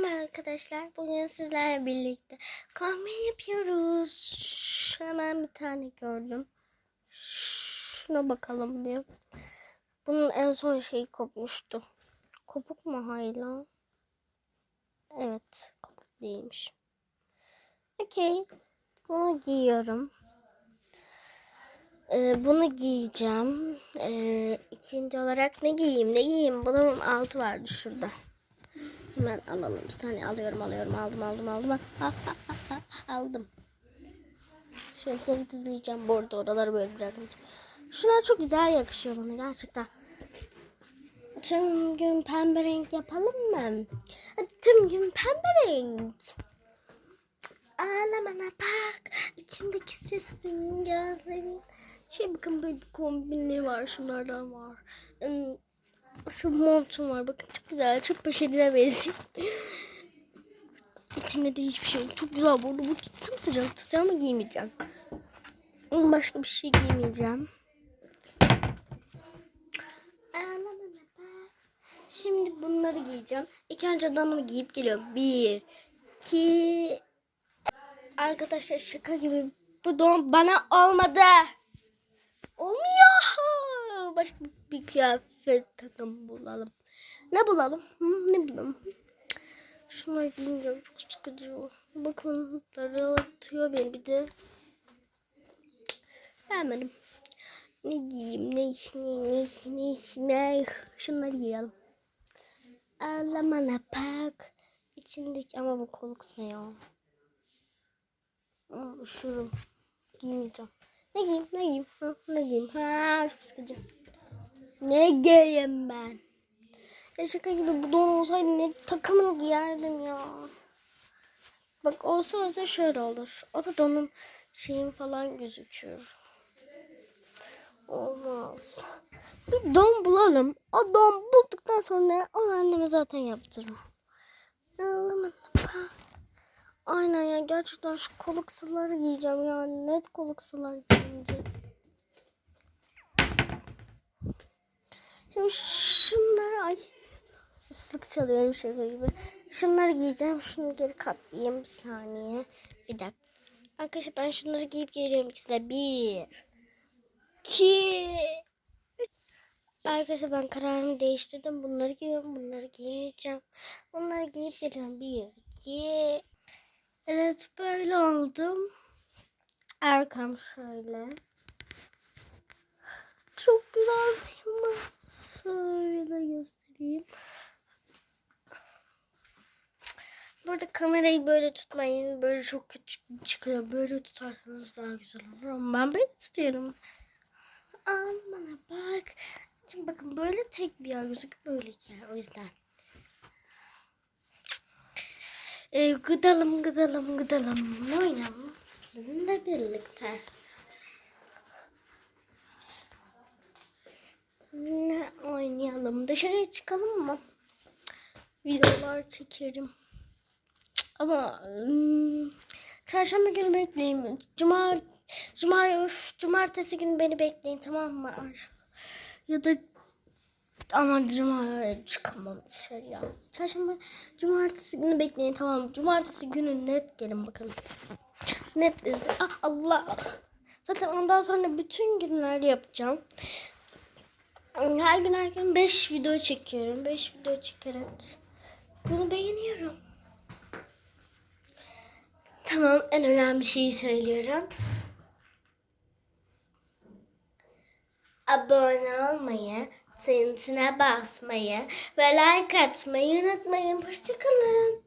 Merhaba arkadaşlar. Bugün sizlerle birlikte kahve yapıyoruz. Hemen bir tane gördüm. Şuna bakalım bir. Bunun en son şeyi kopmuştu. Kopuk mu hala? Evet. Kopuk değilmiş. Okey. Bunu giyiyorum. Ee, bunu giyeceğim. Ee, ikinci olarak ne giyeyim ne giyeyim? Bunun altı vardı şurada. Hemen alalım. Bir saniye alıyorum alıyorum. Aldım aldım aldım. Ah, aldım. Şöyle geri düzleyeceğim. Bu arada oraları böyle bırakın. Şunlar çok güzel yakışıyor bana gerçekten. Tüm gün pembe renk yapalım mı? Tüm gün pembe renk. Ağlamana bak. İçimdeki sesin gözlerin. Şey bakın böyle bir kombinleri var. Şunlardan var. Şu montum var. Bakın çok güzel. Çok poşetine benziyor. İçinde de hiçbir şey yok. Çok güzel bu. Bu sımsıcak tutacağım ama giymeyeceğim. Başka bir şey giymeyeceğim. Şimdi bunları giyeceğim. İlk önce donumu giyip geliyor. Bir, iki... Arkadaşlar şaka gibi bu don bana olmadı. Olmuyor. Başka bir kıyafet takım bulalım. Ne bulalım? Hı, ne bulalım? Şunları giyince çok sıkıcı. Bakın daraltıyor beni bir de. Beğenmedim. Ne giyeyim? Ne iş? Ne ne iş? Ne iş? Ne? Şunları giyelim. Ağlamana bak. İçindeki ama bu koluk ya. Aa, Üşürüm. Giymeyeceğim. Ne giyeyim? Ne giyeyim? Ha, ne giyeyim? Ha, çok sıkıcı. Ne giyeyim ben? Ya şaka gibi bu don olsaydı ne takımını giyerdim ya. Bak olsa olsa şöyle olur. O da donun şeyin falan gözüküyor. Olmaz. Bir don bulalım. O don bulduktan sonra onu anneme zaten yaptırırım. Aynen ya gerçekten şu koluksaları giyeceğim ya. Net koluksalar giyecek. Şimdi şunları ay ıslık çalıyorum şaka gibi. Şunları giyeceğim. Şunu geri katlayayım bir saniye. Bir dakika. Arkadaşlar ben şunları giyip geliyorum ikisi de. Bir. iki. üç. Arkadaşlar ben kararımı değiştirdim. Bunları giyiyorum. Bunları giymeyeceğim. Bunları giyip geliyorum. Bir. iki. Evet böyle oldum. Arkam şöyle. Çok güzel değil mi? Şöyle göstereyim. Burada kamerayı böyle tutmayın. Böyle çok küçük çıkıyor. Böyle tutarsanız daha güzel olur. Ama ben böyle tutuyorum. Al bana bak. Şimdi bakın böyle tek bir yer gözüküyor. Böyle iki yer. O yüzden. Ee, gıdalım gıdalım gıdalım oynayalım sizinle birlikte. Ne oynayalım? Dışarıya çıkalım mı? Videolar çekerim. Ama hmm, çarşamba günü bekleyin. Cuma, cuma, üf, cumartesi günü beni bekleyin tamam mı? Ya da ama cuma çıkamam dışarıya. Çarşamba, cumartesi günü bekleyin tamam? Cumartesi günü net gelin bakın. Net izle. Ah, Allah. Zaten ondan sonra bütün günler yapacağım. Her gün her gün 5 video çekiyorum. 5 video çekerek. Bunu beğeniyorum. Tamam en önemli şeyi söylüyorum. Abone olmayı, ziltine basmayı ve like atmayı unutmayın. Hoşçakalın.